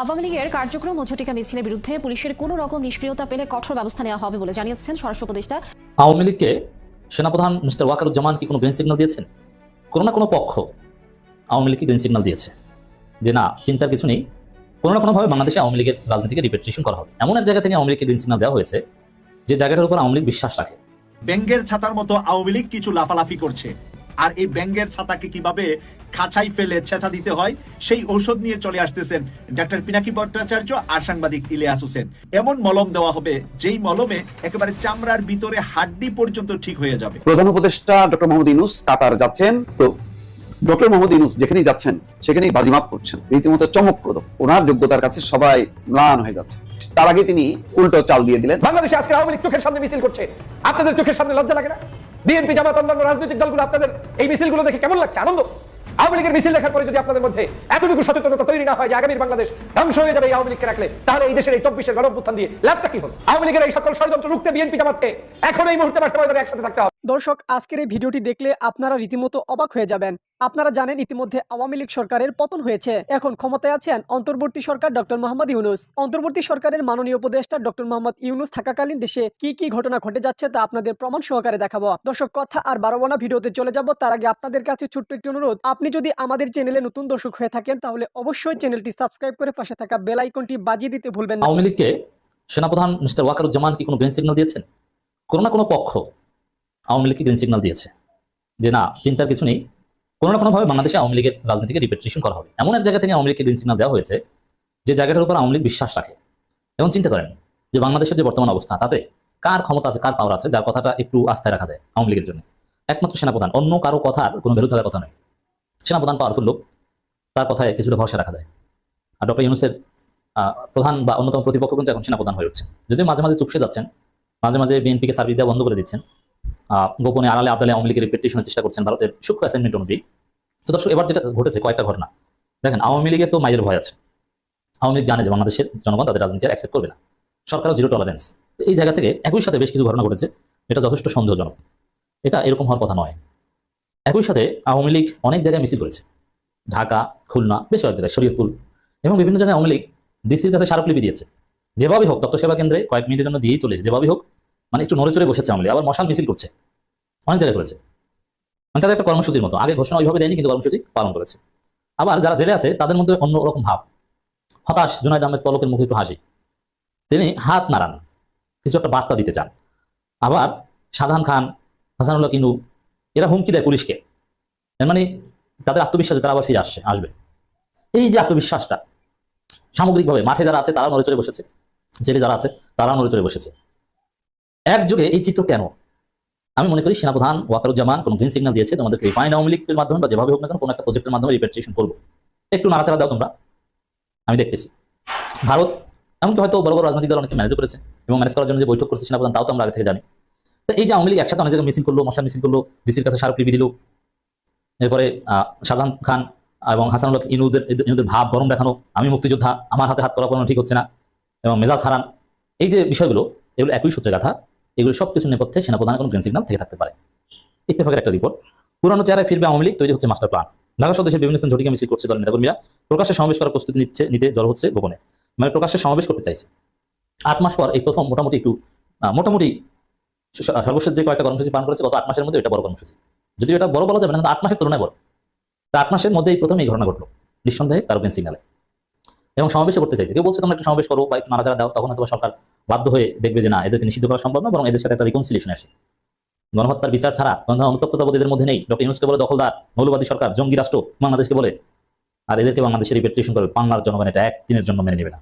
আওয়ামী লীগের কার্যক্রম ও ঝটিকা মিছিলের বিরুদ্ধে পুলিশের কোনো রকম নিষ্ক্রিয়তা পেলে কঠোর ব্যবস্থা নেওয়া হবে বলে জানিয়েছেন স্বরাষ্ট্র উপদেষ্টা। আওয়ামী লীগকে সেনাপ্রধান মিস্টার ওয়াকারুজ্জামান কি কোনো গ্রিন সিগন্যাল দিয়েছেন? কোনো না কোনো পক্ষ আওয়ামী লীগকে গ্রিন সিগন্যাল দিয়েছে যে না চিন্তার কিছু নেই। কোনো না কোনোভাবে বাংলাদেশে আওয়ামী লীগের রাজনীতিকে রিপেট্রেশন করা হবে। এমন এক জায়গা থেকে আওয়ামী লীগকে গ্রিন সিগন্যাল দেওয়া হয়েছে যে জায়গাটার উপর আওয়ামী লীগ বিশ্বাস রাখে। ব্যাঙ্গের ছাতার মতো আওয়ামী লীগ কিছু লাফালাফি করছে। আর এই ব্যাঙ্গের ছাতাকে কীভাবে খাঁচাই ফেলে ছেঁচা দিতে হয়। সেই ঔষধ নিয়ে চলে আসতেছেন ডাক্তার পিনাকি ভট্টাচার্য আর সাংবাদিক ইলিয়াস হোসেন। এমন মলম দেওয়া হবে যেই মলমে একেবারে চামড়ার ভিতরে হাড্ডি পর্যন্ত ঠিক হয়ে যাবে। প্রধান উপদেষ্টা ডক্টর মোহাম্মদ ইউনুস কাতার যাচ্ছেন। তো ডক্টর মোহাম্মদ ইউনুস যেখানেই যাচ্ছেন সেখানেই বাজিমাত করছেন। রীতিমতো চমকপ্রদ। ওনার যোগ্যতার কাছে সবাই ম্লান হয়ে যাচ্ছে। তার আগে তিনি উল্টো চাল দিয়ে দিলেন। বাংলাদেশে আজকে আওয়ামী লীগ চোখের সামনে মিছিল করছে। আপনাদের চোখের সামনে লজ্জা লাগে না? বিএনপি জামাত অন্যান্য রাজনৈতিক দলগুলো আপনাদের এই মিছিলগুলো দেখে কেমন লাগছে? আনন্দ? আওয়ামী লীগের মিছিল দেখার পরে যদি আপনাদের মধ্যে এতটুকু সচেতনতা তৈরি না হয় যে আগামীর বাংলাদেশ ধ্বংস হয়ে যাবে এই আওয়ামী লীগকে রাখলে, তাহলে এই দেশের এই চব্বিশের গণঅভ্যুত্থান দিয়ে লাভটা কি হলো? আওয়ামী লীগের এই সকল ষড়যন্ত্র রুখতে বিএনপি জামাতকে এখন এই মুহূর্তে একসাথে থাকতে হবে। দর্শক, আজকের এই ভিডিওটি দেখলে আপনারা রীতিমতো অবাক হয়ে যাবেন। আপনারা জানেন ইতিমধ্যে আওয়ামী লীগ সরকারের পতন হয়েছে। এখন ক্ষমতায় আছেন অন্তর্বর্তী সরকার ডক্টর মোহাম্মদ ইউনুস। অন্তর্বর্তী সরকারের মাননীয় উপদেষ্টা ডক্টর মোহাম্মদ ইউনুস থাকাকালীন দেশে কি কি ঘটনা ঘটে যাচ্ছে তা আপনাদের প্রমাণ সহকারে দেখাবো। দর্শক, কথা আর বারো না ভিডিওতে চলে যাব। তার আগে আপনাদের কাছে ছোট্ট একটি অনুরোধ। আপনি যদি আমাদের চ্যানেলে নতুন দর্শক হয়ে থাকেন, তাহলে অবশ্যই চ্যানেলটি সাবস্ক্রাইব করে পাশে থাকা বেল আইকনটি বাজিয়ে দিতে ভুলবেন না। আওয়ামী লীগকে সেনাপ্রধান মিস্টার ওয়াকারুজ্জামান কি কোনো গ্রিন সিগন্যাল দিয়েছেন? কোনো না কোনো পক্ষ। আওয়ামী লীগকে গ্রিন সিগন্যাল দিয়েছে যে না, চিন্তার কিছু নেই। কোনো না কোনোভাবে বাংলাদেশে আওয়ামী লীগের রাজনীতিকে রিপেট্রেশন করা হবে। এমন এক জায়গা থেকে আওয়ামী লীগকে গ্রিন সিগন্যাল দেওয়া হয়েছে যে জায়গাটার উপর আওয়ামী লীগ বিশ্বাস রাখে। এবং চিন্তা করেন যে বাংলাদেশের যে বর্তমান অবস্থা, তাতে কার ক্ষমতা আছে, কার পাওয়ার আছে, যার কথাটা একটু আস্থায় রাখা যায় আওয়ামী লীগের জন্য। একমাত্র সেনাপ্রধান, অন্য কারও কথার কোনো ভ্যালু থাকার কথা নয়। সেনাপ্রধান পাওয়ারফুল লোক, তার কথায় কিছুটা ভরসা রাখা যায়। আর ডক্টর ইউনুসের প্রধান বা অন্যতম প্রতিপক্ষ কিন্তু এখন সেনাপ্রধান হয়ে উঠছে যদিও মাঝে মাঝে চুপসে যাচ্ছেন, মাঝে মাঝে বিএনপিকে সার্ভিস দেওয়া বন্ধ করে দিচ্ছেন গোপনে আড়ালে আবদালে আওয়ামী লীগের রিপেটেশনের চেষ্টা করছেন ভারতের সূক্ষ্ম অ্যাসাইনমেন্ট অনুযায়ী। তো দর্শক, এবার যেটা ঘটেছে, কয়েকটা ঘটনা। দেখেন, আওয়ামী লীগের তো মাইয়ের ভয় আছে। আওয়ামী লীগ জানে যে বাংলাদেশের জনগণ তাদের রাজনীতি অ্যাকসেপ্ট করবে না। সরকারও জিরো টলারেন্স এই জায়গা থেকে একই সাথে বেশ কিছু ঘটনা ঘটেছে এটা যথেষ্ট সন্দেহজনক। এটা এরকম হওয়ার কথা নয়। একই সাথে আওয়ামী লীগ অনেক জায়গায় মিছিল করেছে। ঢাকা, খুলনা, বেশ কয়েক জায়গায়, শরীয়তপুর এবং বিভিন্ন জায়গায় আওয়ামী লীগ ডিসির কাছে স্মারকলিপি দিয়েছে। যেভাবেই হোক তত্ত্ব সেবা কেন্দ্রে কয়েক মিনিটের জন্য দিয়েই চলেছে। যেভাবেই হোক মানে একটু নড়ে চড়ে বসেছে আওয়ামী লীগ আবার মশাল মিছিল করছে। অনেক জায়গায় করেছে। মানে তাদের একটা কর্মসূচির মতো। আগে ঘোষণা ওইভাবে দেয়নি, কিন্তু কর্মসূচি পালন করেছে। আবার যারা জেলে আছে, তাদের মধ্যে অন্য রকম ভাব। হতাশ জুনাইদ আহমেদ পলকের মুখে একটু হাসি। তিনি হাত নাড়ান, কিছু একটা বার্তা দিতে চান। আবার শাহজাহান খান, হাসানুল্লাহ কিনু এরা হুমকি দেয় পুলিশকে। মানে তাদের আত্মবিশ্বাসে তারা আবার ফিরে আসছে, আসবে। এই যে আত্মবিশ্বাসটা, সামগ্রিকভাবে মাঠে যারা আছে তারা নড়ে চড়ে বসেছে। জেলে যারা আছে তারা নড়ে চড়ে বসেছে একযোগে এই চিত্র কেন? আমি মনে করি সেনাপ্রধান ওয়াকারুজ্জামান কোনো গ্রিন সিগন্যাল দিয়েছে, তোমাদেরকে রিফাইন আওয়ামী লীগের মাধ্যমে বা যেভাবে হোক না কেন কোনো একটা প্রজেক্টের মাধ্যমে রিপেট্রেশন করব। একটু নাড়াচাড়া দাও তোমরা। আমি দেখতেছি। ভারত, এমনকি হয়তো বড় বড় রাজনৈতিক দল অনেকে ম্যানেজ করেছে এবং ম্যানেজ করার জন্য যে বৈঠক করছে সেনাপ্রধান, তাও তো আমরা আগে থেকে জানি। তো এই যে আওয়ামী লীগ একসাথে অনেক জায়গায় মিছিল করল মশা মিসিং করল ডিসির কাছে স্মারকলিপি দিল, এরপরে শাহজাহান খান এবং হাসানুল্লাহ ইনুদের ইনুদের ভাব গরম দেখানো, আমি মুক্তিযোদ্ধা, আমার হাতে হাত করা কোনো ঠিক হচ্ছে না এবং মেজাজ হারান। এই যে বিষয়গুলো, এগুলো একই সূত্রে গাথা। এগুলো সব কিছু নেপথ্যে সেনাপ্রধানের কোনো গ্রিন সিগন্যাল থেকে থাকতে পারে। ইত্তেফাকের একটা রিপোর্ট পুরানো চেহারায় ফিরবে আওয়ামী লীগ, তৈরি হচ্ছে মাস্টার প্ল্যান ঢাকা দেশের বিভিন্ন স্থান ঝটিকা মিছিল করছে দলের নেতাকর্মীরা। প্রকাশ্যে সমাবেশ করার প্রস্তুতি নিচ্ছে, নিতে জড়ো হচ্ছে গোপনে। মানে প্রকাশ্যে সমাবেশ করতে চাইছে। আট মাস পর এই প্রথম মোটামুটি একটু মোটামুটি সর্বশেষ যে কয়েকটা কর্মসূচি পালন করেছে, গত আট মাসের মধ্যে এটা বড় কর্মসূচি। যদিও এটা বড় বলা যাবে না, কিন্তু আট মাসের তুলনায় বড়। তা আট মাসের মধ্যে এই প্রথম এই ঘটনা ঘটলো, নিঃসন্দেহে কারও গ্রিন সিগনালে এবং সমাবেশ করতে চাইছে। কেউ বলছে, তোমরা একটু সমাবেশ করো বা একটু নাড়াচাড়া দাও, তখন হয়তো সরকার বাধ্য হয়ে দেখবে যে না এদেরকে নিষিদ্ধ করা সম্ভব না, বরং এদের সাথে একটা রিকনসিলিয়েশন আসে। গণহত্যার বিচার ছাড়া এদের মধ্যে নেই। ডক্টর ইউনুসকে বলে দখলদার, মৌলবাদী সরকার, জঙ্গি রাষ্ট্র, বাংলাদেশকে বলে। আর এদেরকে বাংলাদেশে রিপেট্রেশন করবে। বাংলার জনগণ এটা এক দিনের জন্য মেনে নেবে না।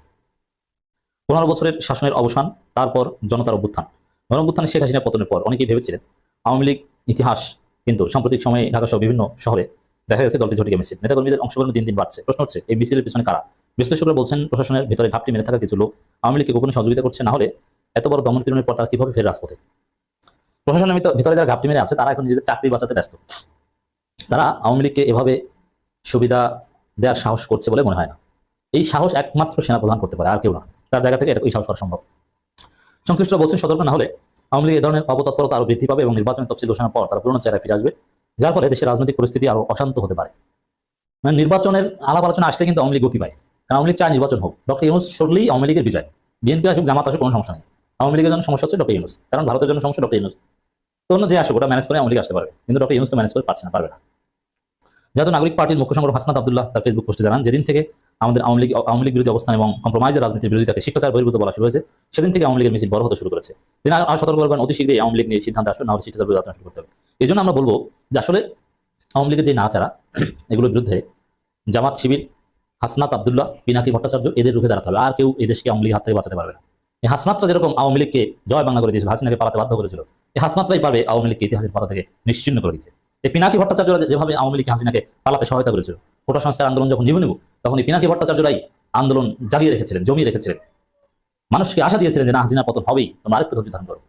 পনেরো বছরের শাসনের অবসান, তারপর জনতার অভ্যুত্থান। গণ অভ্যুত্থানে শেখ হাসিনা পতনের পর অনেকেই ভেবেছিলেন, আওয়ামী লীগ ইতিহাস কিন্তু সাম্প্রতিক সময়ে ঢাকা সহ বিভিন্ন শহরে দেখা গেছে দলটি ঝটিকা মিছিল নেতাকর্মীদের অংশগ্রহণ দিন দিন বাড়ছে। প্রশ্ন হচ্ছে, এই মিছিলের পিছনে কারা? বিশ্লেষকরা বলছেন, প্রশাসনের ভিতরে ঘাপটি মেরে থাকা কিছু লোক আওয়ামী লীগকে গোপনে সহযোগিতা করছে, না হলে এত বড় দমন পীড়নের পর তারা কীভাবে ফের রাজপথে? প্রশাসনের ভিতরে যারা ঘাপটি মেরে আছে, তারা এখন নিজেদের চাকরি বাঁচাতে ব্যস্ত। তারা আওয়ামী লীগকে এভাবে সুবিধা দেওয়ার সাহস করছে বলে মনে হয় না। এই সাহস একমাত্র সেনাপ্রধান করতে পারে, আর কেউ না। তার জায়গা থেকে এটা এই সাহস করা সম্ভব। সংশ্লিষ্টরা বলছেন, সতর্ক না হলে আওয়ামী লীগ এ ধরনের অপতৎপরতা আরও বৃদ্ধি পাবে এবং নির্বাচনের তফসিল ঘোষণার পর তারা পুরনো চেহারায় ফিরে আসবে, যার ফলে দেশের রাজনৈতিক পরিস্থিতি আরও অশান্ত হতে পারে। মানে নির্বাচনের আলাপ আলোচনা আসলে কিন্তু আওয়ামী লীগ গতি পায়। আওয়ামী লীগ চায় নির্বাচন হোক। ডক্টর ইউনুস সরলেই আওয়ামী লীগের বিজয়। বিএনপি আসুক, জামাত আসুক, কোনো সমস্যা নেই। আওয়ামী লীগের জন্য সমস্যা হচ্ছে ডক্টর ইউনুস। কারণ ভারতের জন্য সমস্যা ডক্টর ইউনুস। তো অন্য যে আসুক, ওটা ম্যানেজ করে আওয়ামী লীগ আসতে পারবে। কিন্তু ডক্টর ইউনুস তো ম্যানেজ করে পারছে না, পারবে না। যেহেতু নাগরিক পার্টির মুখ্য সংগঠন হাসনাত আব্দুল্লাহ তার ফেসবুক পোস্টে জানান, যেদিন থেকে আমাদের আওয়ামী লীগ আওয়ামী লীগ বিরোধী অবস্থান এবং কম্প্রোমাইজের রাজনীতির বিরোধিতাকে শিষ্টাচার বহির্ভূত বলা শুরু হয়েছে, সেদিন থেকে আওয়ামী লীগের মিছিল বড় হতে শুরু করেছে। তিনি আর সতর্ক করবেন অতি শীঘ্রই আওয়ামী লীগ নিয়ে সিদ্ধান্ত আসবে না হলে শিষ্টাচার বিরোধী আলোচনা শুরু করতে হবে। এই জন্য আমরা বলব যে আসলে আওয়ামী লীগের যে নাচারা, এগুলোর বিরুদ্ধে জামাত শিবির হাসনাত আব্দুল্লাহ পিনাকি ভট্টাচার্য এদের রুখে দাঁড়াতে হবে। আর কেউ এই দেশকে আওয়ামী লীগের হাত থেকে বাঁচাতে পারবে না। এই হাসনাতরা যেরকম আওয়ামী লীগকে জয় বাংলা করে দিয়েছিল, হাসিনাকে পালাতে বাধ্য করেছিল, এই হাসনাতরাই পারবে আওয়ামী লীগকে ইতিহাসের পাতা থেকে নিশ্চিন্ন করে দিতে। এই পিনাকি ভট্টাচার্যরা যেভাবে আওয়ামী লীগ হাসিনাকে পালাতে সহায়তা করেছিল, কোটা সংস্কার আন্দোলন যখন নিভু নিব, তখন এই পিনাকি ভট্টাচার্যরাই আন্দোলন জাগিয়ে রেখেছিলেন, জমিয়ে রেখেছিলেন। মানুষকে আশা দিয়েছিলেন যে না হাসিনা পতন হবেই, তোমরা আরেকটু ধৈর্য ধারণ করো।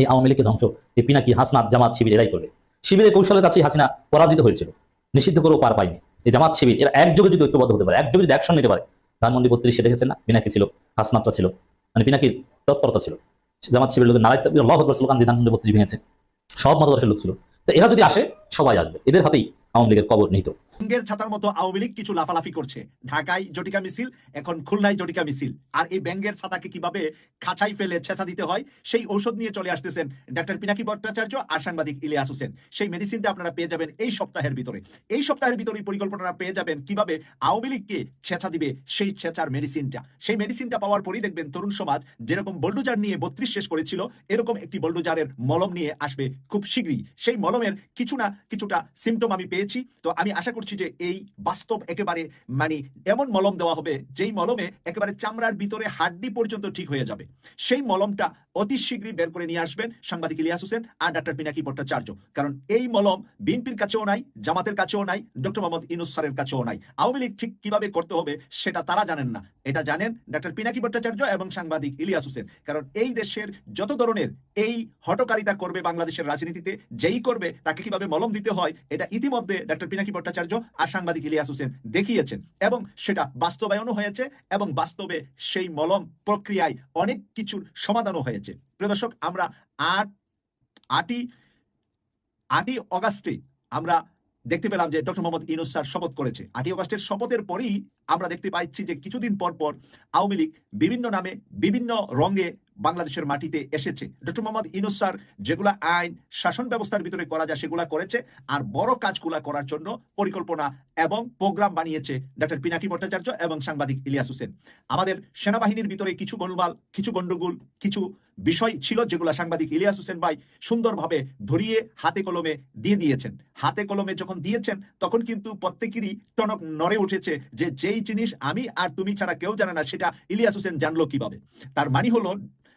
এই আওয়ামী লীগকে ধ্বংস, এই পিনাকি, হাসনাত, জামাত, শিবির, এরাই করবে। শিবিরের কৌশলের কাছেই হাসিনা পরাজিত হয়েছিল, নিষিদ্ধ করেও পার পায়নি। এই জামাত শিবির, এরা একযোগে যদি ঐক্যবদ্ধ হতে পারে একযোগে যদি অ্যাকশন নিতে পারে, ধানমন্ডি বত্রিশে দেখেছেন না? পিনাকি ছিল হাসনাত্রা ছিল মানে পিনাকির তৎপরতা ছিল। জামাত শিবির লোকের নারায় লহ স্লোগান দিয়ে ধানমন্ডি বত্রিশ ভেঙেছে। সব মতাদর্শের লোক ছিল। তো এরা যদি আসে, সবাই আসবে। এদের হাতেই আওয়ামী লীগের কবর ছাতার মতো আওয়ামী লীগ কিছু লাফালাফি করছে। ঢাকায় জটিকা মিছিল, এখন খুলনায় জটিকা মিছিল। আর এই ব্যাঙ্গের ছাতাকে কীভাবে খাঁচাই ফেলে ছেঁচা দিতে হয়, সেই ঔষধ নিয়ে চলে আসতেছেন ডাক্তার পিনাকি ভট্টাচার্য আর সাংবাদিক ইলিয়াস হোসেন। সেই মেডিসিনটা আপনারা পেয়ে যাবেন এই সপ্তাহের ভিতরে। এই সপ্তাহের ভিতরে পেয়ে যাবেন কীভাবে আওয়ামী লীগকে ছেঁচা দিবে সেই ছেঁচার মেডিসিনটা সেই মেডিসিনটা পাওয়ার পরেই দেখবেন তরুণ সমাজ যেরকম বোল্ডোজার নিয়ে বত্রিশ শেষ করেছিল, এরকম একটি বোল্ডোজারের মলম নিয়ে আসবে খুব শীঘ্রই। সেই মলমের কিছু না কিছুটা সিমটম আমি পেয়েছি। তো আমি আশা করছি যে এই বাস্তব একেবারে মানে এমন মলম দেওয়া হবে, যেই মলমে একেবারে চামড়ার ভিতরে হাড্ডি পর্যন্ত ঠিক হয়ে যাবে। সেই মলমটা অতি শীঘ্রই বের করে নিয়ে আসবেন সাংবাদিক ইলিয়াস হোসেন আর ডাক্তার পিনাকি ভট্টাচার্য। কারণ এই মলম বিএনপির কাছেও নাই, জামাতের কাছেও নাই, ডক্টর মোহাম্মদ ইনুস স্যারের কাছেও নাই। আওয়ামী লীগ ঠিক কীভাবে করতে হবে সেটা তারা জানেন না। এটা জানেন ডাক্তার পিনাকি ভট্টাচার্য এবং সাংবাদিক ইলিয়াস হোসেন। কারণ এই দেশের যত ধরনের এই হটকারিতা করবে বাংলাদেশের রাজনীতিতে, যেই করবে তাকে কীভাবে মলম দিতে হয়, এটা ইতিমধ্যে ডাক্তার পিনাকি ভট্টাচার্য আর সাংবাদিক ইলিয়াস হোসেন দেখিয়েছেন এবং সেটা বাস্তবায়নও হয়েছে এবং বাস্তবে সেই মলম প্রক্রিয়ায় অনেক কিছুর সমাধানও হয়েছে। প্রিয় দর্শক, আমরা আট, আটই আটই অগাস্টে আমরা দেখতে পেলাম যে ডক্টর মোহাম্মদ ইনুস স্যার শপথ করেছে। আটই অগাস্টের শপথের পরেই আমরা দেখতে পাচ্ছি যে কিছুদিন পর পর আওয়ামী লীগ বিভিন্ন নামে বিভিন্ন রঙে বাংলাদেশের মাটিতে এসেছে। ডক্টর মোহাম্মদ ইনুস স্যার, যেগুলা আইন, শাসন ব্যবস্থার ভিতরে করা যায়, সেগুলা করেছে। আর বড় কাজগুলা করার জন্য পরিকল্পনা এবং প্রোগ্রাম বানিয়েছে ডক্টর পিনাকি ভট্টাচার্য এবং সাংবাদিক ইলিয়াস হোসেন। আমাদের সেনাবাহিনীর ভিতরে কিছু গোলমাল, কিছু গন্ডগোল কিছু বিষয় ছিল যেগুলো সাংবাদিক ইলিয়াস হোসেন ভাই সুন্দরভাবে ধরিয়ে হাতে কলমে দিয়ে দিয়েছেন। হাতে কলমে যখন দিয়েছেন, তখন কিন্তু প্রত্যেকেরই টনক নড়ে উঠেছে যে, যেই জিনিস আমি আর তুমি ছাড়া কেউ জানে না, সেটা ইলিয়াস হোসেন জানলো কীভাবে? তার মানে হলো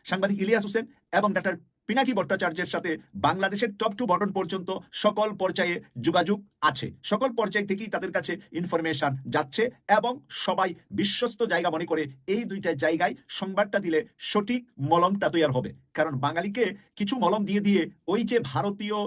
সাংবাদিক ইলিয়াস হোসেন এবং ডাক্তার পিনাকি ভট্টাচার্যের সাথে বাংলাদেশের টপ টু বটন পর্যন্ত সকল পর্যায়ে যোগাযোগ আছে। সকল পর্যায় থেকেই তাদের কাছে ইনফরমেশন যাচ্ছে এবং সবাই বিশ্বস্ত জায়গা মনে করে এই দুইটা জায়গায় সংবাদটা দিলে সঠিক মলমটা তৈরি হবে। কারণ বাঙালিকে কিছু মলম দিয়ে দিয়ে ওই যে ভারতীয়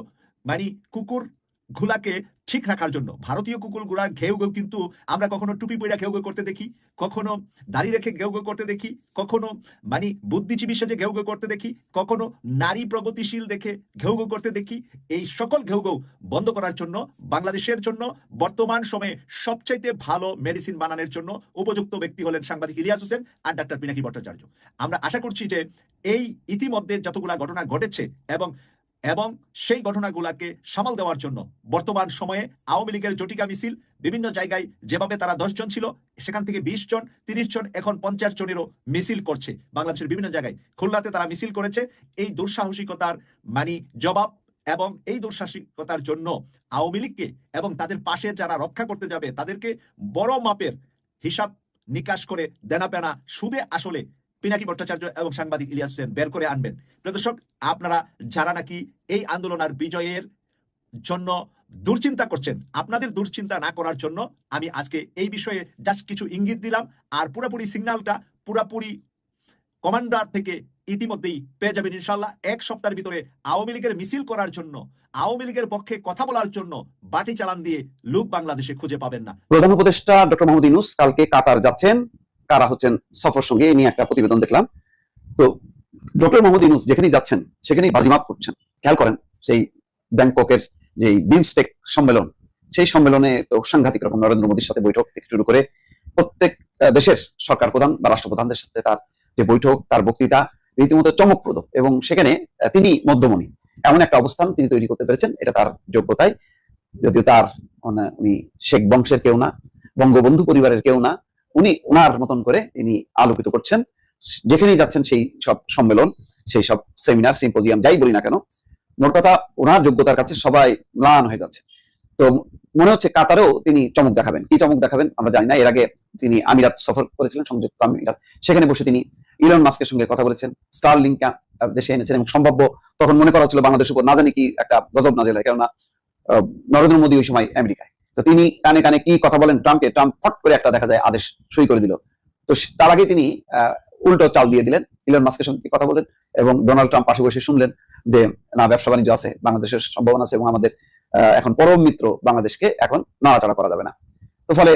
মানে কুকুর ঘুলাকে ঠিক রাখার জন্য। ভারতীয় কুকুরগুলা ঘেউ ঘেউ কিন্তু আমরা কখনো টুপি পইরা ঘেউ ঘেউ করতে দেখি, কখনো দাড়ি রেখে ঘেউ ঘেউ করতে দেখি, কখনো মানে বুদ্ধিজীবী সেজে ঘেউ ঘেউ করতে দেখি, কখনো নারী প্রগতিশীল দেখে ঘেউ ঘেউ করতে দেখি। এই সকল ঘেউ ঘেউ বন্ধ করার জন্য, বাংলাদেশের জন্য, বর্তমান সময়ে সবচাইতে ভালো মেডিসিন বানানোর জন্য উপযুক্ত ব্যক্তি হলেন সাংবাদিক ইলিয়াস হোসেন আর ডাক্তার পিনাকি ভট্টাচার্য। আমরা আশা করছি যে এই ইতিমধ্যে যতগুলা ঘটনা ঘটেছে এবং এবং সেই ঘটনাগুলাকে সামাল দেওয়ার জন্য বর্তমান সময়ে আওয়ামী লীগের জটিকা মিছিল বিভিন্ন জায়গায় যেভাবে তারা দশ জন ছিল, সেখান থেকে বিশ জন, তিরিশ জন, এখন পঞ্চাশ জনেরও মিছিল করছে বাংলাদেশের বিভিন্ন জায়গায়। খুলনাতে তারা মিছিল করেছে। এই দুঃসাহসিকতার মানে জবাব এবং এই দুঃসাহসিকতার জন্য আওয়ামী লীগকে এবং তাদের পাশে যারা রক্ষা করতে যাবে, তাদেরকে বড় মাপের হিসাব নিকাশ করে দেনা পেনা সুদে আসলে পিনাকি ভট্টাচার্য এবং সাংবাদিক ইলিয়াস হোসেন বের করে আনবেন। প্রিয় দর্শক, আপনারা যারা নাকি এই আন্দোলন আর বিজয়ের জন্য দুশ্চিন্তা করছেন, আপনাদের দুশ্চিন্তা না করার জন্য আমি আজকে এই বিষয়ে জাস্ট কিছু ইঙ্গিত দিলাম আর পুরোপুরি সিগন্যালটা পুরোপুরি কমান্ডার থেকে ইতিমধ্যেই পেয়ে যাবেন ইনশাল্লাহ এক সপ্তাহের ভিতরে আওয়ামী লীগের মিছিল করার জন্য, আওয়ামী লীগের পক্ষে কথা বলার জন্য বাটি চালান দিয়ে লোক বাংলাদেশে খুঁজে পাবেন না। প্রধান উপদেষ্টা ডক্টর মোহাম্মদ ইউনুস কালকে কাতার যাচ্ছেন। কারা হচ্ছেন সফর সঙ্গে, এই নিয়ে একটা প্রতিবেদন দেখলাম। তো ডক্টর মোহাম্মদ ইউনুস যেখানেই যাচ্ছেন, সেখানেই বাজিমাত করছেন। খেয়াল করেন, সেই ব্যাংককের যে বিমস্টেক সম্মেলন, সেই সম্মেলনে তো সাংঘাতিক রকম নরেন্দ্র মোদীর সাথে বৈঠক থেকে শুরু করে প্রত্যেক দেশের সরকার প্রধান বা রাষ্ট্রপ্রধানদের সাথে তার যে বৈঠক, তার বক্তৃতা রীতিমতো চমকপ্রদ এবং সেখানে তিনি মধ্যমণি। এমন একটা অবস্থান তিনি তৈরি করতে পেরেছেন, এটা তার যোগ্যতায় যদিও তার মানে উনি শেখ বংশের কেউ না, বঙ্গবন্ধু পরিবারের কেউ না উনি ওনার মতন করে তিনি আলোকিত করছেন। যেখানেই যাচ্ছেন সেই সব সম্মেলন, সেই সব সেমিনার সিম্পোজিয়াম যাই বলি না কেন, মোট কথা ওনার যোগ্যতার কাছে সবাই ম্লান হয়ে যাচ্ছে। তো মনে হচ্ছে কাতারেও তিনি চমক দেখাবেন। কি চমক দেখাবেন আমরা জানি না। এর আগে তিনি আমিরাত সফর করেছিলেন, সংযুক্ত আমিরাত। সেখানে বসে তিনি ইলন মাস্কের সঙ্গে কথা বলেছেন। স্টার লিঙ্ক দেশে এনেছেন এবং সম্ভাব্য তখন মনে করা হচ্ছিল বাংলাদেশের উপর না জানি কি একটা গজব নাজেল হয় কেননা নরেন্দ্র মোদী ওই সময় আমেরিকায়। তো তিনি কানে কানে কি কথা বলেন ট্রাম্পকে, ট্রাম্প ফট করে একটা দেখা যায় আদেশ সই করে দিল। তো তার আগে তিনি উল্টো চাল দিয়ে দিলেন। ইলন মাস্কের সঙ্গে কথা বলেন? এবং ডোনাল্ড ট্রাম্প পাশে বসে শুনলেন যে, না, ব্যবসা বাণিজ্য আছে, বাংলাদেশের সম্ভাবনা আছে এবং আমাদের এখন পরম মিত্র বাংলাদেশকে এখন নাড়াচাড়া করা যাবে না। তো ফলে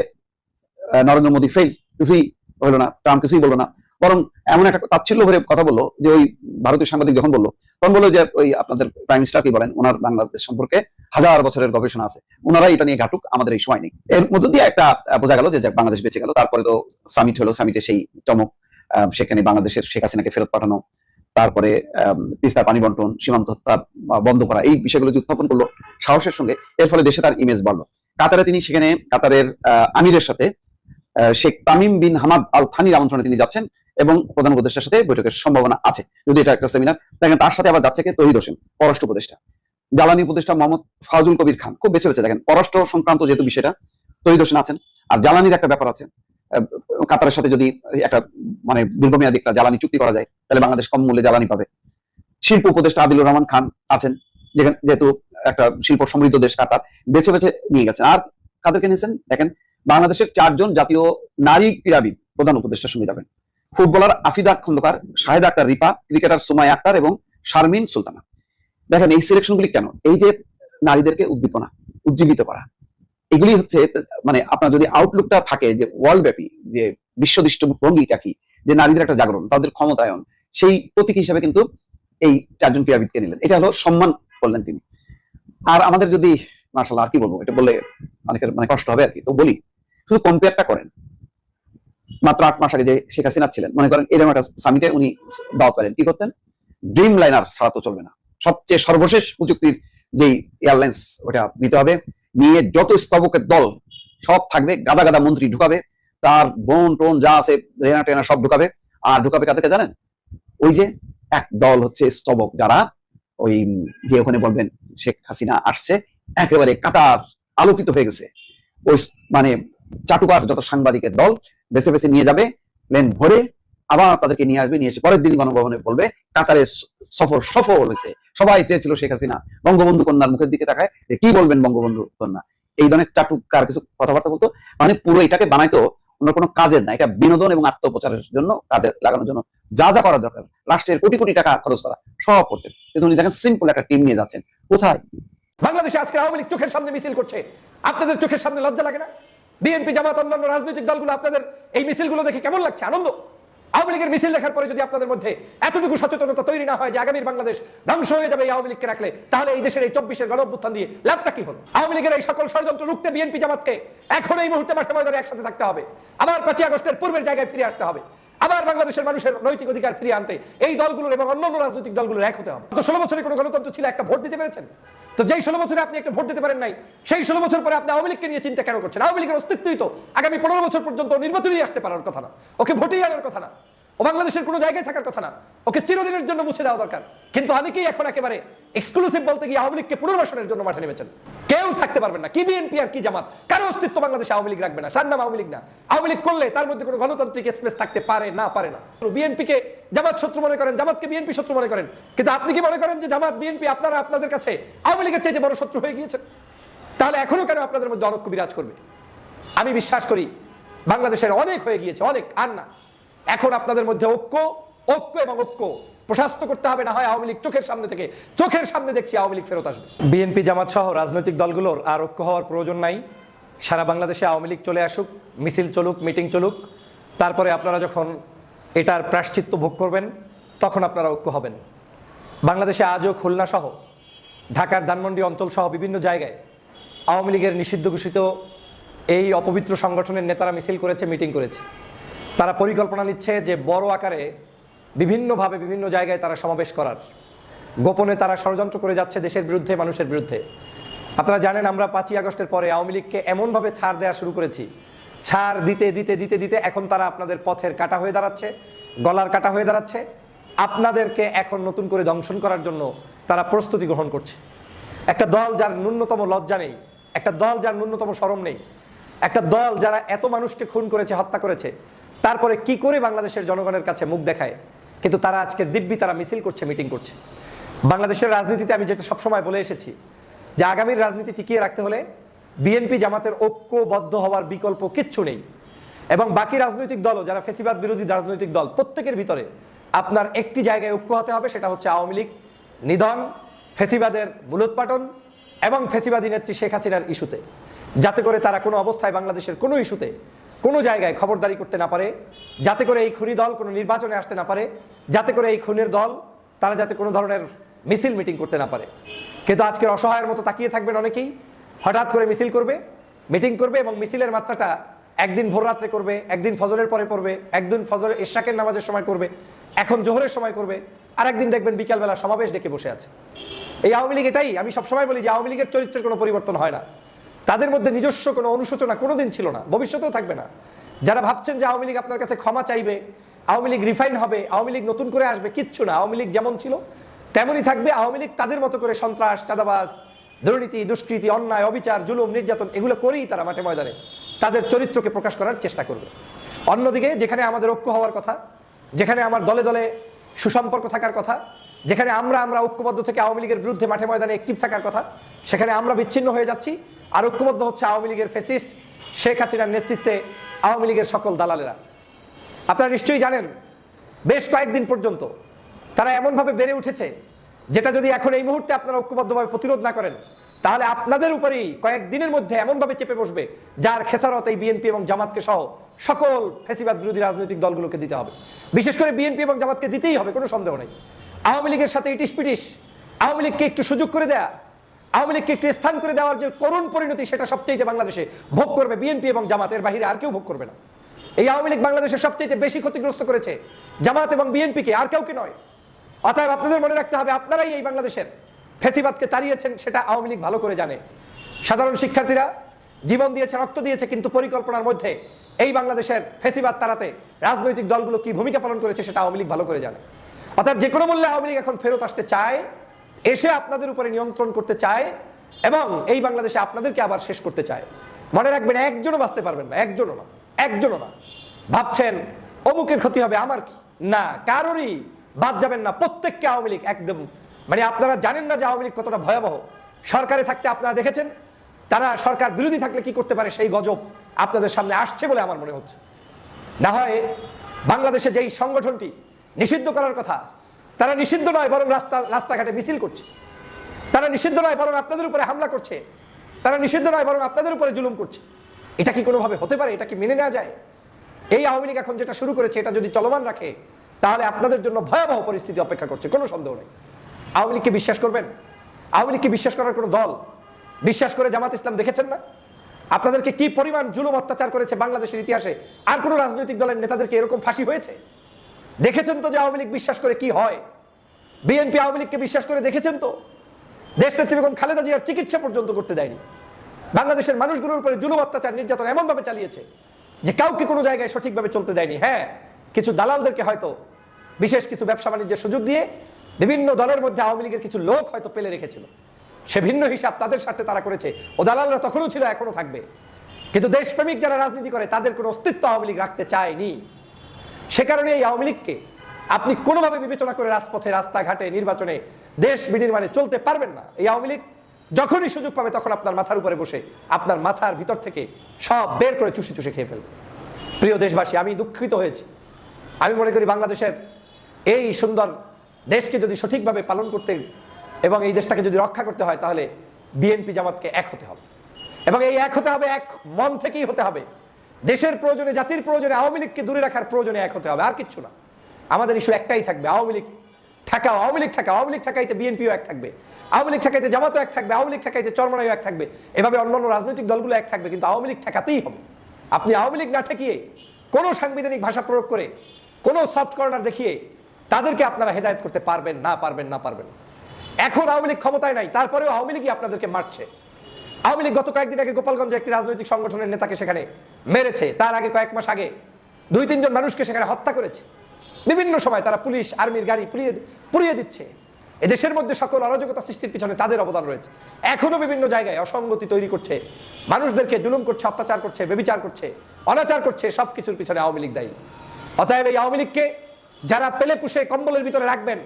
নরেন্দ্র মোদী ফেল কিছুই হলো না, ট্রাম্প কিছুই বলল না। বরং এমন একটা তাচ্ছিল্য ভরে কথা বলল যে ওই ভারতীয় সাংবাদিক যখন বলল, তখন বলল যে ওই আপনাদের প্রাইম মিনিস্টার কি বলেন? ওনার বাংলাদেশ সম্পর্কে হাজার বছরের গবেষণা আছে। ওনারা এটা নিয়ে ঘাটুক, আমাদের এই সময় নেই। এর মধ্য দিয়ে একটা বোঝা গেল যে বাংলাদেশ বেঁচে গেল। তারপরে তো সামিট হলো সামিটে সেই চমক সেখানে বাংলাদেশের শেখ হাসিনাকে ফেরত পাঠানো, তারপরে তিস্তার পানি বন্টন, সীমান্ত হত্যা বন্ধ করা, এই বিষয়গুলো উত্থাপন করল সাহসের সঙ্গে, এর ফলে দেশে তার ইমেজ বাড়লো। কাতারে তিনি সেখানে, কাতারের আমিরের সাথে Sheikh Tamim bin Hamad Al থানির আমন্ত্রণে তিনি যাচ্ছেন। এবং প্রধান উপদেষ্টার সাথে বৈঠকের সম্ভাবনা আছে। যদি এটা একটা সেমিনার দেখেন তার সাথে আবার যাচ্ছে কে? তহিদ হোসেন, পররাষ্ট্র উপদেষ্টা। জ্বালানি উপদেষ্টা মোহাম্মদ ফাজুল কবির খান, খুব বেছে বেছে। দেখেন, পররাষ্ট্র সংক্রান্ত যেহেতু বিষয়টা, তহিদ হোসেন আছেন। আর জ্বালানির একটা ব্যাপার আছে। কাতারের সাথে যদি একটা মানে দীর্ঘমেয়াদী একটা জ্বালানি চুক্তি করা যায়, তাহলে বাংলাদেশ কম মূল্যে জ্বালানি পাবে। শিল্প উপদেষ্টা আদিলুর রহমান খান আছেন। যেখানে, যেহেতু একটা শিল্প সমৃদ্ধ দেশ কাতার, বেছে বেছে নিয়ে গেছেন। আর কাদেরকে নিয়েছেন? দেখেন, বাংলাদেশের চারজন জাতীয় নারী ক্রীড়াবিদ প্রধান উপদেষ্টার সঙ্গে যাবেন। ফুটবলার আফিদা খন্দকার, শাহেদ আক্তার রিপা, ক্রিকেটার সুমাই আক্তার এবং শারমিন সুলতানা। দেখেন, এই সিলেকশনগুলি কেন? এই যে নারীদেরকে উদ্দীপনা, উজ্জীবিত করা, এগুলি হচ্ছে মানে আপনার যদি আউটলুকটা থাকে যে ওয়ার্ল্ড ব্যাপী যে বিশ্বদৃষ্ট ভঙ্গিটা কি, যে নারীদের একটা জাগরণ, তাদের ক্ষমতায়ন, সেই প্রতীক হিসাবে কিন্তু এই চারজন ক্রীড়াবিদকে নিলেন। এটা হলো সম্মান করলেন তিনি। আর আমাদের যদি মার্শাল আর কি বলব? এটা বললে অনেকের মানে কষ্ট হবে আর কি। তো বলি, শুধু কম্পেয়ারটা করেন। মাত্র আট মাস আগে যে শেখ হাসিনা ছিলেন, মনে করেন এরকম একটা সামিটে উনি দাওয়াত পেলেন কি করতেন? ড্রিম লাইনার ছাড়া তো চলবে না। সবচেয়ে সর্বশেষ প্রযুক্তির যেই এয়ারলাইন্স ওটা নিতে হবে। নিয়ে যত স্তবকের দল সব থাকবে, গাদা গাদা মন্ত্রী ঢুকাবে, তার বোন টোন যা আছে, রেনা টেনা সব ঢুকাবে। আর ঢুকাবে কাদেরকে জানেন? ওই যে এক দল হচ্ছে স্তবক যারা, ওই যে ওখানে বলবেন শেখ হাসিনা আসছে, একেবারে কাতার আলোকিত হয়ে গেছে। ওই মানে চাটুকার যত সাংবাদিকের দল বেছে বেছে নিয়ে যাবে প্লেন ভরে আবার তাদেরকে নিয়ে আসবে, নিয়ে এসে পরের দিন গণভবনে বলবে, কাতারের সফর সফল হয়েছে। সবাই চেয়েছিল শেখ হাসিনা বঙ্গবন্ধু কন্যার মুখের দিকে তাকায়, যে কি বলবেন বঙ্গবন্ধু কন্যা? এই ধরনের চাটুকার কিছু কথাবার্তা বলতো মানে পুরো এটাকে বানাইতো অন্য কোনো কাজের না, এটা বিনোদন এবং আত্মপ্রচারের জন্য কাজে লাগানোর জন্য। যা যা করা দরকার, রাষ্ট্রের কোটি কোটি টাকা খরচ করা, সব করতেন কিন্তু উনি দেখেন সিম্পল একটা টিম নিয়ে যাচ্ছেন। কোথায়? বাংলাদেশে আজকে আওয়ামী লীগ চোখের সামনে মিছিল করছে। আপনাদের চোখের সামনে লজ্জা লাগে না? বিএনপি, জামাত, অন্যান্য রাজনৈতিক দলগুলো আপনাদের এই মিছিলগুলো দেখে কেমন লাগছে? আনন্দ? আওয়ামী লীগের মিছিল দেখার পরে যদি আপনাদের মধ্যে এতটুকু সচেতনতা তৈরি না হয় যে আগামীর বাংলাদেশ ধ্বংস হয়ে যাবে এই আওয়ামী লীগকে রাখলে, তাহলে এই দেশের এই চব্বিশের গণ অভ্যুত্থান দিয়ে লাভটা কি হলো? আওয়ামী লীগের এই সকল ষড়যন্ত্র রুখতে বিএনপি, জামাতকে এখন এই মুহূর্তে মাঠে ময়দানে একসাথে থাকতে হবে। আবার পাঁচই আগস্টের পূর্বের জায়গায় ফিরে আসতে হবে। আবার বাংলাদেশের মানুষের নৈতিক অধিকার ফিরিয়ে আনতে এই দলগুলোর এবং অন্যান্য রাজনৈতিক দলগুলোর এক হতে হবে। তো ষোলো বছরে কোনো গণতন্ত্র ছিল, একটা ভোট দিতে পেরেছেন? তো যেই ষোলো বছরে আপনি একটা ভোট দিতে পারেন নাই, সেই ষোলো বছর পরে আপনি আওয়ামী লীগকে নিয়ে চিন্তা কেন করছেন? আওয়ামী লীগের অস্তিত্বই তো আগামী পনেরো বছর পর্যন্ত নির্বাচনই আসতে পারার কথা না। ওকে ভোটেই আনার কথা না। ও বাংলাদেশের কোনো জায়গায় থাকার কথা না। ওকে চিরদিনের জন্য মুছে দেওয়া দরকার। কিন্তু অনেকেই এখন একেবারে এক্সক্লুসিভ বলতে গিয়ে আওয়ামী লীগকে পুনর্বাসনের জন্য মাঠে নেমেছেন। কেউ থাকতে পারবেন না। কি বিএনপি আর কি জামাত? কারও অস্তিত্ব বাংলাদেশে আওয়ামী লীগ রাখবে না। সার নাম আওয়ামী লীগ না। আওয়ামী লীগ করলে তার মধ্যে কোনো গণতান্ত্রিক স্পেস থাকতে পারে না পারে না। বিএনপিকে জামাত শত্রু মনে করেন, জামাতকে বিএনপি শত্রু মনে করেন। কিন্তু আপনি কি মনে করেন যে জামাত বিএনপি আপনারা আপনাদের কাছে আওয়ামী লীগের চাইতে বড় শত্রু হয়ে গিয়েছেন? তাহলে এখনও কেন আপনাদের মধ্যে অনক্য বিরাজ করবে? আমি বিশ্বাস করি, বাংলাদেশের অনেক হয়ে গিয়েছে, অনেক, আর না। এখন আপনাদের মধ্যে ঐক্য ঐক্য এবং ঐক্য প্রশাস্ত করতে হবে, না হয় আওয়ামী লীগ চোখের সামনে থেকে, চোখের সামনে দেখছি আওয়ামী লীগ ফেরত আসবে। বিএনপি, জামাত সহ রাজনৈতিক দলগুলোর আর ঐক্য হওয়ার প্রয়োজন নাই। সারা বাংলাদেশে আওয়ামী লীগ চলে আসুক, মিছিল চলুক, মিটিং চলুক, তারপরে আপনারা যখন এটার প্রাশ্চিত্য ভোগ করবেন, তখন আপনারা ঐক্য হবেন। বাংলাদেশে আজও খুলনা সহ, ঢাকার ধানমন্ডি অঞ্চল সহ বিভিন্ন জায়গায় আওয়ামী লীগের নিষিদ্ধ ঘোষিত এই অপবিত্র সংগঠনের নেতারা মিছিল করেছে, মিটিং করেছে। তারা পরিকল্পনা নিচ্ছে যে বড় আকারে বিভিন্নভাবে বিভিন্ন জায়গায় তারা সমাবেশ করার। গোপনে তারা ষড়যন্ত্র করে যাচ্ছে দেশের বিরুদ্ধে, মানুষের বিরুদ্ধে। আপনারা জানেন, আমরা পাঁচই আগস্টের পরে আওয়ামী লীগকে এমনভাবে ছাড় দেওয়া শুরু করেছি। ছাড় দিতে দিতে দিতে দিতে এখন তারা আপনাদের পথের কাটা হয়ে দাঁড়াচ্ছে, গলার কাটা হয়ে দাঁড়াচ্ছে। আপনাদেরকে এখন নতুন করে দংশন করার জন্য তারা প্রস্তুতি গ্রহণ করছে। একটা দল যার ন্যূনতম লজ্জা নেই, একটা দল যার ন্যূনতম সরম নেই, একটা দল যারা এত মানুষকে খুন করেছে, হত্যা করেছে, তারপরে কি করে বাংলাদেশের জনগণের কাছে মুখ দেখায়? কিন্তু তারা আজকে দিব্যি তারা মিছিল করছে, মিটিং করছে। বাংলাদেশের রাজনীতিতে আমি যেটা সবসময় বলে এসেছি, যে আগামীর রাজনীতি টিকিয়ে রাখতে হলে বিএনপি জামাতের ঐক্যবদ্ধ হওয়ার বিকল্প কিচ্ছু নেই। এবং বাকি রাজনৈতিক দলও, যারা ফেসিবাদ বিরোধী রাজনৈতিক দল, প্রত্যেকের ভিতরে আপনার একটি জায়গায় ঐক্য হতে হবে, সেটা হচ্ছে আওয়ামী লীগ, নিধন, ফেসিবাদের মূলোৎপাটন এবং ফেসিবাদী নেত্রী শেখ হাসিনার ইস্যুতে। যাতে করে তারা কোনো অবস্থায় বাংলাদেশের কোনো ইস্যুতে কোনো জায়গায় খবরদারি করতে না পারে, যাতে করে এই খুনি দল কোনো নির্বাচনে আসতে না পারে, যাতে করে এই খুনের দল, তারা যাতে কোনো ধরনের মিছিল মিটিং করতে না পারে। কিন্তু আজকের অসহায়ের মতো তাকিয়ে থাকবেন অনেকেই, হঠাৎ করে মিছিল করবে, মিটিং করবে এবং মিছিলের মাত্রাটা একদিন ভোর রাত্রে করবে, একদিন ফজরের পরে করবে একদিন ফজরের ইশাকের নামাজের সময় করবে, এখন জোহরের সময় করবে আর একদিন দেখবেন বিকালবেলা সমাবেশ ডেকে বসে আছে। এই আওয়ামী লীগ এটাই, আমি সবসময় বলি যে আওয়ামী লীগের চরিত্রের কোনো পরিবর্তন হয় না। তাদের মধ্যে নিজস্ব কোনো অনুশোচনা কোনোদিন ছিল না, ভবিষ্যতেও থাকবে না। যারা ভাবছেন যে আওয়ামী লীগ আপনার কাছে ক্ষমা চাইবে, আওয়ামী লীগ রিফাইন হবে, আওয়ামী লীগ নতুন করে আসবে, কিচ্ছু না, আওয়ামী লীগ যেমন ছিল, তেমনই থাকবে আওয়ামী লীগ তাদের মতো করে সন্ত্রাস, চাঁদাবাজ, দুর্নীতি, দুষ্কৃতি, অন্যায়, অবিচার, জুলুম, নির্যাতন এগুলো করেই তারা মাঠে ময়দানে তাদের চরিত্রকে প্রকাশ করার চেষ্টা করবে। অন্যদিকে যেখানে আমাদের ঐক্য হওয়ার কথা, যেখানে আমার দলে দলে সুসম্পর্ক থাকার কথা, যেখানে আমরা আমরা ঐক্যবদ্ধ থেকে আওয়ামী লীগের বিরুদ্ধে মাঠে ময়দানে অ্যাক্টিভ থাকার কথা, সেখানে আমরা বিচ্ছিন্ন হয়ে যাচ্ছি। আর ঐক্যবদ্ধ হচ্ছে আওয়ামী লীগের ফেসিস্ট শেখ হাসিনার নেতৃত্বে আওয়ামী লীগের সকল দালালেরা। আপনারা নিশ্চয়ই জানেন, বেশ কয়েকদিন পর্যন্ত তারা এমনভাবে বেড়ে উঠেছে, যেটা যদি এখন এই মুহূর্তে আপনারা ঐক্যবদ্ধভাবে প্রতিরোধ না করেন, তাহলে আপনাদের উপরেই কয়েকদিনের মধ্যে এমনভাবে চেপে বসবে, যার খেসারত এই বিএনপি এবং জামাতকে সহ সকল ফেসিবাদ বিরোধী রাজনৈতিক দলগুলোকে দিতে হবে। বিশেষ করে বিএনপি এবং জামাতকে দিতেই হবে, কোনো সন্দেহ নেই। আওয়ামী লীগের সাথে ইটিস পিটিস আওয়ামী লীগকে একটু সুযোগ করে দেয়া আওয়ামী লীগকে একটু স্থান করে দেওয়ার যে করুণ পরিণতি, সেটা সবচেয়ে বাংলাদেশে ভোগ করবে বিএনপি এবং জামাতের বাহিরে, আর কেউ ভোগ করবে না। এই আওয়ামী লীগ বাংলাদেশের সবচেয়ে বেশি ক্ষতিগ্রস্ত করেছে জামাত এবং বিএনপিকে, আর কাউকে নয়। অতএব আপনাদের মনে রাখতে হবে, আপনারাই এই বাংলাদেশের ফেসিবাদকে তাড়িয়েছেন, সেটা আওয়ামী লীগ ভালো করে জানে। সাধারণ শিক্ষার্থীরা জীবন দিয়েছে, রক্ত দিয়েছে, কিন্তু পরিকল্পনার মধ্যে এই বাংলাদেশের ফেসিবাদ তাড়াতে রাজনৈতিক দলগুলো কি ভূমিকা পালন করেছে, সেটা আওয়ামী লীগ ভালো করে জানে। অর্থাৎ যে কোনো মূল্যে আওয়ামী লীগ এখন ফেরত আসতে চায় এসে আপনাদের উপরে নিয়ন্ত্রণ করতে চায় এবং এই বাংলাদেশে আপনাদেরকে আবার শেষ করতে চায়। মনে রাখবেন, একজনও বাঁচতে পারবেন না, একজনও না একজনও না। ভাবছেন, অমুকের ক্ষতি হবে, আমার কি? না, কারোরই বাদ যাবেন না, প্রত্যেককে আওয়ামী লীগ একদম। মানে আপনারা জানেন না যে আওয়ামী লীগ কতটা ভয়াবহ। সরকারে থাকতে আপনারা দেখেছেন, তারা সরকার বিরোধী থাকলে কি করতে পারে সেই গজব আপনাদের সামনে আসছে বলে আমার মনে হচ্ছে। না হয় বাংলাদেশে যেই সংগঠনটি নিষিদ্ধ করার কথা তারা নিষিদ্ধ নয়, বরং রাস্তা, রাস্তাঘাটে মিছিল করছে। তারা নিষিদ্ধ নয়, বরং আপনাদের উপরে হামলা করছে। তারা নিষিদ্ধ নয়, বরং আপনাদের উপরে জুলুম করছে। এটা কি কোনোভাবে হতে পারে? এটা কি মেনে নেওয়া যায়? এই আওয়ামী লীগ এখন যেটা শুরু করেছে, এটা যদি চলমান রাখে, তাহলে আপনাদের জন্য ভয়াবহ পরিস্থিতি অপেক্ষা করছে। কোনো সন্দেহ নেই। আওয়ামী লীগকে বিশ্বাস করবেন? আওয়ামী লীগকে বিশ্বাস করার কোনো দল? বিশ্বাস করে জামাত ইসলাম দেখেছেন না? আপনাদেরকে কি পরিমাণ জুলুম অত্যাচার করেছে বাংলাদেশের ইতিহাসে? আর কোনো রাজনৈতিক দলের নেতাদেরকে এরকম ফাঁসি হয়েছে? দেখেছেন তো যে আওয়ামী লীগ বিশ্বাস করে কি হয়? বিএনপি আওয়ামী লীগকে বিশ্বাস করে দেখেছেন তো? দেশনেত্রী বেগম খালেদা জিয়ার চিকিৎসা পর্যন্ত করতে দেয়নি। বাংলাদেশের মানুষগুলোর উপরে জুলুম অত্যাচার নির্যাতন এমনভাবে চালিয়েছে যে কাউকে কোনো জায়গায় সঠিকভাবে চলতে দেয়নি। হ্যাঁ কিছু দালালদেরকে হয়তো বিশেষ কিছু ব্যবসা বাণিজ্যের সুযোগ দিয়ে বিভিন্ন দলের মধ্যে আওয়ামী লীগের কিছু লোক হয়তো পেলে রেখেছিল। সে ভিন্ন হিসাব তাদের স্বার্থে তারা করেছে। ও দালালরা তখনও ছিল, এখনও থাকবে। কিন্তু দেশপ্রেমিক যারা রাজনীতি করে, তাদের কোনো অস্তিত্ব আওয়ামী লীগ রাখতে চায়নি। সে কারণে এই আওয়ামী লীগকে আপনি কোনোভাবে বিবেচনা করে রাজপথে, রাস্তাঘাটে, নির্বাচনে, দেশ বিনির্মাণে চলতে পারবেন না। এই আওয়ামী লীগ যখনই সুযোগ পাবে তখন আপনার মাথার উপরে বসে আপনার মাথার ভিতর থেকে সব বের করে চুষি চুষে খেয়ে ফেলবে। প্রিয় দেশবাসী, আমি দুঃখিত হয়েছি। আমি মনে করি বাংলাদেশের এই সুন্দর দেশকে যদি সঠিকভাবে পালন করতে এবং এই দেশটাকে যদি রক্ষা করতে হয়, তাহলে বিএনপি জামাতকে এক হতে হবে। এবং এই এক হতে হবে, এক মন থেকেই হতে হবে। দেশের প্রয়োজনে, জাতির প্রয়োজনে, আওয়ামী লীগকে দূরে রাখার প্রয়োজনে এক হতে হবে, আর কিচ্ছু না। আমাদের ইস্যু একটাই থাকবে, আওয়ামী লীগ ঠেকাও, আওয়ামী লীগ ঠেকাও, আওয়ামী লীগ ঠেকাইতে বিএনপিও এক থাকবে, আওয়ামী লীগ ঠেকাইতে জামাতও এক থাকবে, আওয়ামী লীগ ঠেকাইতে চরমনাইও এক থাকবে, এভাবে অন্যান্য রাজনৈতিক দলগুলো এক থাকবে, কিন্তু আওয়ামী লীগ ঠেকাতেই হবে। আপনি আওয়ামী লীগ না ঠেকিয়ে কোনো সাংবিধানিক ভাষা প্রয়োগ করে, কোনো সফট কর্নার দেখিয়ে তাদেরকে আপনারা হেদায়েত করতে পারবেন, না পারবেন না পারবেন। এখন আওয়ামী লীগ ক্ষমতায় নাই, তারপরেও আওয়ামী লীগই আপনাদেরকে মারছে। আওয়ামী লীগ গত কয়েকদিন আগে গোপালগঞ্জে একটি রাজনৈতিক সংগঠনের নেতাকে সেখানে মেরেছে। তার আগে কয়েক মাস আগে দুই, তিনজন মানুষকে সেখানে হত্যা করেছে। বিভিন্ন সময় তারা পুলিশ, আর্মির গাড়ি পুড়িয়ে পুড়িয়ে দিচ্ছে। এদেশের মধ্যে সকল অরাজকতা সৃষ্টির পিছনে তাদের অবদান রয়েছে। এখনও বিভিন্ন জায়গায় অসঙ্গতি তৈরি করছে। মানুষদেরকে জুলুম করছে, অত্যাচার করছে, বেবিচার করছে, অনাচার করছে সব কিছুর পিছনে আওয়ামী লীগ দায়ী। অতএব এই আওয়ামী লীগকে যারা পেলে পুষে কম্বলের ভিতরে রাখবেন,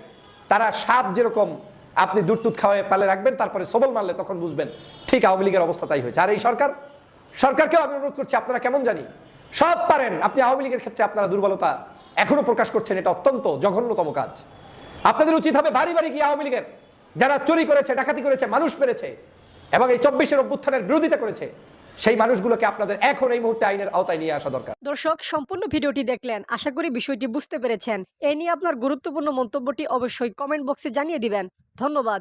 তারা সাপ যেরকম আপনি দুধ টুধ খাওয়ায় পালে রাখবেন, তারপরে সবল মারলে তখন বুঝবেন ঠিক আওয়ামী লীগের অবস্থা তাই হয়েছে। আর এই সরকার? সরকারকেও আমি অনুরোধ করছি, আপনারা কেমন জানি? সব পারেন, আপনি আওয়ামী লীগের ক্ষেত্রে আপনারা দুর্বলতা এখনও প্রকাশ করছেন, এটা অত্যন্ত জঘন্যতম কাজ। আপনাদের উচিত হবে বাড়ি বাড়ি গিয়ে আওয়ামী লীগের যারা চুরি করেছে, ডাকাতি করেছে, মানুষ মেরেছে, এবং এই চব্বিশের অভ্যুত্থানের বিরোধিতা করেছে সেই মানুষগুলোকে আপনাদের এখন এই মুহূর্তে আইনের আওতায় নিয়ে আসা দরকার। দর্শক, সম্পূর্ণ ভিডিওটি দেখলেন। আশা করি বিষয়টি বুঝতে পেরেছেন। এ নিয়ে আপনার গুরুত্বপূর্ণ মন্তব্যটি অবশ্যই কমেন্ট বক্সে জানিয়ে দিবেন। ধন্যবাদ।